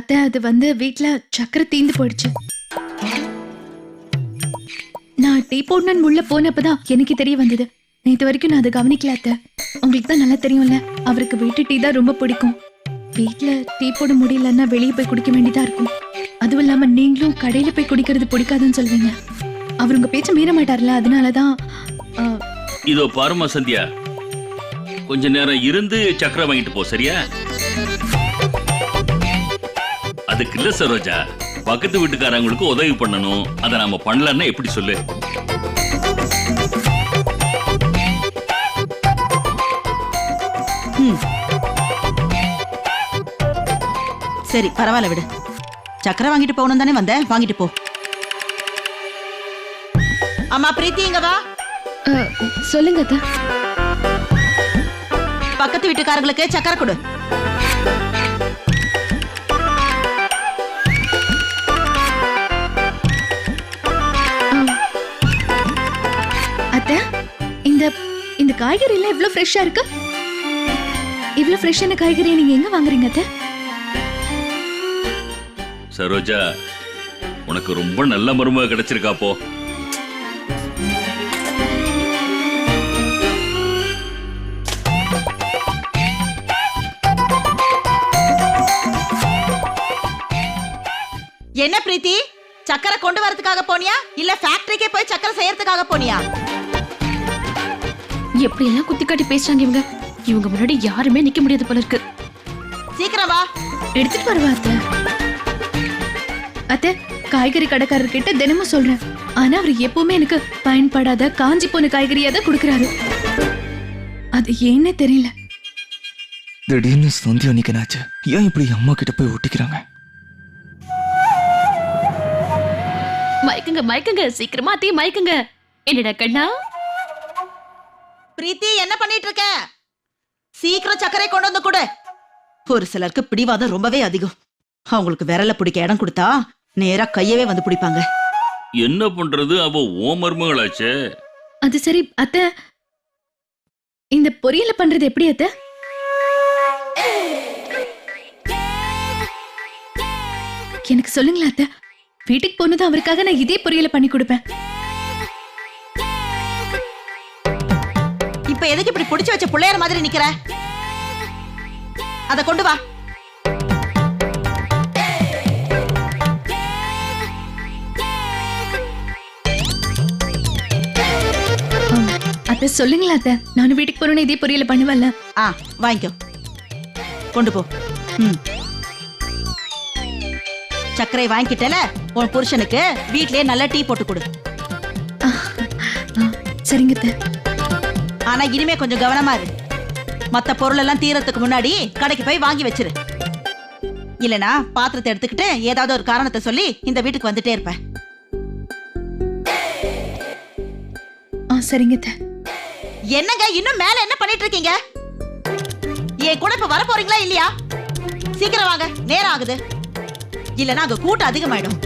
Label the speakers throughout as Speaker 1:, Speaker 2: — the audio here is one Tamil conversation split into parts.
Speaker 1: அத்தை அது வந்து வீட்ல சக்கரை தீந்து போயிடுச்சு. நான் டீ போடணும்னு உள்ள போனப்பதான் எனக்கு தெரிய வந்தது. நேற்று வரைக்கும் நான் அதை கவனிக்கல அத்தை. உங்களுக்கு தான் நல்லா தெரியும்ல அவருக்கு வீட்டு டீ தான் ரொம்ப பிடிக்கும். வீட்டில் டீ போட முடியலன்னா வெளியே போய் குடிக்க வேண்டியதா இருக்கும். அதுவும் இல்லாம நீங்களும் கடையில போய் குடிக்கிறது பிடிக்காதுன்னு சொல்வீங்க. அவர் உங்க பேச்ச மீற மாட்டார்ல அதனாலதான்
Speaker 2: இதோ பாருமா சந்தியா. கொஞ்ச நேரம் இருந்து சக்கரை வாங்கிட்டு போ சரியா? அதுக்கு இல்ல சரோஜா. பக்கத்து வீட்டுக்காரங்களுக்கு உதவி பண்ணணும். அதை நாம பண்ணலன்னா எப்படி சொல்லு?
Speaker 3: சரி பரவாயில்ல விடு. சக்கரை வாங்கிட்டு போகணும் தானே வந்தேன். வாங்கிட்டு போ. அம்மா பிரீத்தி இங்க வா.
Speaker 1: சொல்லுங்க
Speaker 3: பக்கத்து வீட்டுக்காரங்களுக்கு சக்கரை கொடு.
Speaker 1: அத்தை இந்த இந்த காய்கறி எல்லாம் இவ்ளோ ஃப்ரெஷ்ஷா இருக்கு? இவ்ளோ ஃப்ரெஷ்ஷான காய்கறி நீங்க எங்க வாங்குறீங்க அத்தை?
Speaker 2: சரோஜா உனக்கு ரொம்ப நல்ல மருமக கிடைச்சிருக்கா போ.
Speaker 3: என்ன பிரீத்தி? சக்கரை கொண்டு வரதுக்காக போனியா? இல்ல ஃபேக்டரிக்கே போய் சக்கரை செய்யறதுக்காக போனியா?
Speaker 4: எப்படி எல்லாம் குத்தி காட்டி பேசுறாங்க இவங்க? இவங்க முன்னாடி யாருமே நிக்க முடியாது போல இருக்கு.
Speaker 3: சீக்கிரம் வா.
Speaker 1: எடுத்துட்டு வருவா அத்தை. அத்தை காய்கறி கடைக்காரர்கிட்ட தினமும் சொல்றேன். ஆனா அவர் எப்பவுமே எனக்கு பயன்படாத காஞ்சி போன காய்கறியா தான் கொடுக்கறாரு. அது ஏன்னே தெரியல.
Speaker 5: திடீர்னு சந்தியா நிக்கனாச்சு ஏன் இப்படி அம்மா கிட்ட போய் ஒட்டிக்கிறாங்க?
Speaker 4: மயக்குங்க மயக்குங்க. சீக்கிரமா அத்தையும் மயக்குங்க. என்னடா கண்ணா?
Speaker 3: பிரீத்தி என்ன பண்ணிட்டு இருக்க சீக்கிரம் சர்க்கரை கொண்டு வந்து கொடு. ஒரு சிலருக்கு பிடிவாதம் ரொம்பவே அதிகம். அவங்களுக்கு விரல பிடிக்க இடம் கொடுத்தா நேரா கையவே வந்து பிடிப்பாங்க.
Speaker 2: என்ன பண்றது? அவ ஓ
Speaker 1: அது சரி அத்தை. இந்த பொரியல பண்றது எப்படி அத்தை? எனக்கு சொல்லுங்களா அத்தை. வீட்டுக்கு போனதும் அவருக்காக நான் இதே பொரியல பண்ணி கொடுப்பேன்.
Speaker 3: இப்ப எதுக்கு இப்படி புடிச்சு வச்ச பிள்ளையார் மாதிரி நிக்கிற? அத கொண்டு வா.
Speaker 1: அத்தை சொல்லுங்களா அத்தை. நானும் வீட்டுக்கு போறேன்னு இதே பொரியல பண்ணுவல்ல
Speaker 3: ஆ வாங்கிக்கோ. கொண்டு போ. ம். சர்க்கரை வாங்கிட்டல? உன் புருஷனுக்கு வீட்லயே நல்ல டீ போட்டு கொடு.
Speaker 1: சரிங்க அத்தை.
Speaker 3: ஆனா இனிமே கொஞ்சம் கவனமா இரு. மத்த பொருள் எல்லாம் தீரத்துக்கு முன்னாடி கடைக்கு போய் வாங்கி வச்சிரு. இல்லனா பாத்திரத்தை எடுத்துக்கிட்டு ஏதாவது ஒரு காரணத்தை சொல்லி இந்த வீட்டுக்கு வந்துட்டே இருப்ப.
Speaker 1: ஆ சரிங்க அத்தை.
Speaker 3: என்னங்க இன்னும் மேல என்ன பண்ணிட்டு இருக்கீங்க என் கூட இப்ப வர போறீங்களா இல்லையா? சீக்கிரம் வாங்க நேரம் ஆகுது. இல்லனா அங்க கூட்டம் அதிகமாயிடும்.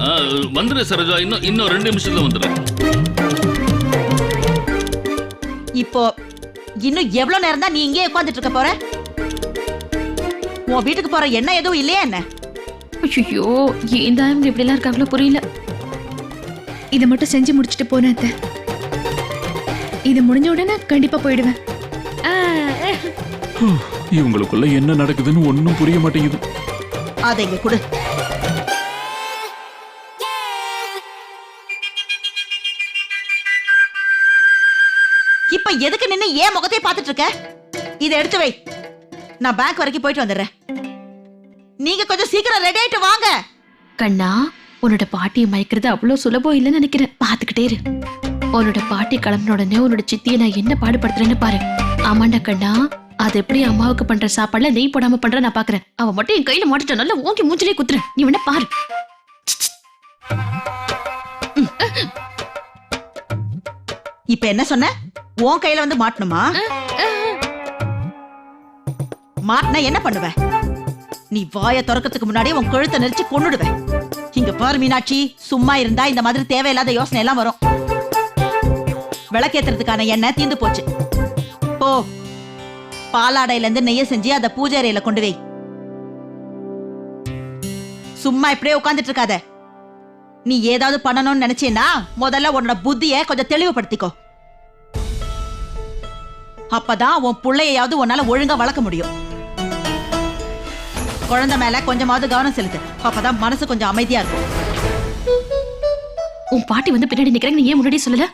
Speaker 2: ஆ, வந்துரு சரோஜா இன்னும் இன்னும் ரெண்டு நிமிஷத்துல வந்துரு
Speaker 3: இப்போ இன்னும் எவ்வளவு நேரம் தான் நீ இங்கே உட்கார்ந்துட்டு இருக்க போற? உன் வீட்டுக்கு போற எண்ணம் எதுவும் இல்லையா என்ன?
Speaker 4: ஐயோ ஏன் தான் இவங்க இப்படி எல்லாம் இருக்காங்களோ புரியல.
Speaker 1: இதை மட்டும் செஞ்சு முடிச்சுட்டு போனேன் அத்தை. இது முடிஞ்ச உடனே கண்டிப்பா போயிடுவேன்.
Speaker 6: இவங்களுக்குள்ள என்ன நடக்குதுன்னு ஒன்னும் புரிய மாட்டேங்குது.
Speaker 3: அதை இங்க கொடு. எதுக்கு நின்னு ஏன் முகத்தை பார்த்துட்டு இருக்க? இதை எடுத்து வை. நான் பேங்க் வரைக்கும் போயிட்டு வந்துடுறேன். நீங்க கொஞ்சம் சீக்கிரம் ரெடி ஆயிட்டு வாங்க.
Speaker 4: கண்ணா உன்னோட பாட்டியை மயக்கிறது அவ்வளவு சுலபம் இல்லைன்னு நினைக்கிறேன். பாத்துக்கிட்டே இரு. உன்னோட பாட்டி கிளம்பின உடனே உன்னோட சித்தியை நான் என்ன பாடுபடுத்துறேன்னு பாரு. ஆமாண்டா கண்ணா அது எப்படி அம்மாவுக்கு பண்ற சாப்பாடுல நெய் போடாம பண்ற நான் பாக்குறேன் அவ மட்டும் என் கையில மாட்டிட்ட நல்லா ஓங்கி மூஞ்சிலே குத்துறேன். நீ வேணா பாரு.
Speaker 3: இப்ப என்ன சொன்ன? உன் கையில வந்து மாட்டணுமா? மாட்டினா என்ன பண்ணுவ? நீ வாய திறக்கிறதுக்கு முன்னாடி உன் கழுத்தை நெரிச்சு கொன்னுடுவ. இங்க பாரு மீனாட்சி சும்மா இருந்தா இந்த மாதிரி தேவையில்லாத யோசனை எல்லாம் வரும். விளக்கேத்துறதுக்கான எண்ணெய் தீந்து போச்சு. போ. பாலாடையில இருந்து நெய்ய செஞ்சு அதை பூஜை அறையில கொண்டு வை. சும்மா இப்படியே உட்கார்ந்துட்டு இருக்காத. நீ ஏதாவது பண்ணணும்னு நினைச்சேன்னா முதல்ல உன்னோட புத்திய கொஞ்சம் தெளிவுபடுத்திக்கோ. அப்பதான் உன் பிள்ளையாவது உன்னால ஒழுங்கா வளர்க்க முடியும். குழந்தை மேல கொஞ்சமாவது கவனம் செலுத்து. அப்பதான் மனசு கொஞ்சம் அமைதியா இருக்கும்.
Speaker 4: உன் பாட்டி வந்து பின்னாடி நிக்கிறாங்க நீ ஏன் முன்னாடி சொல்லல?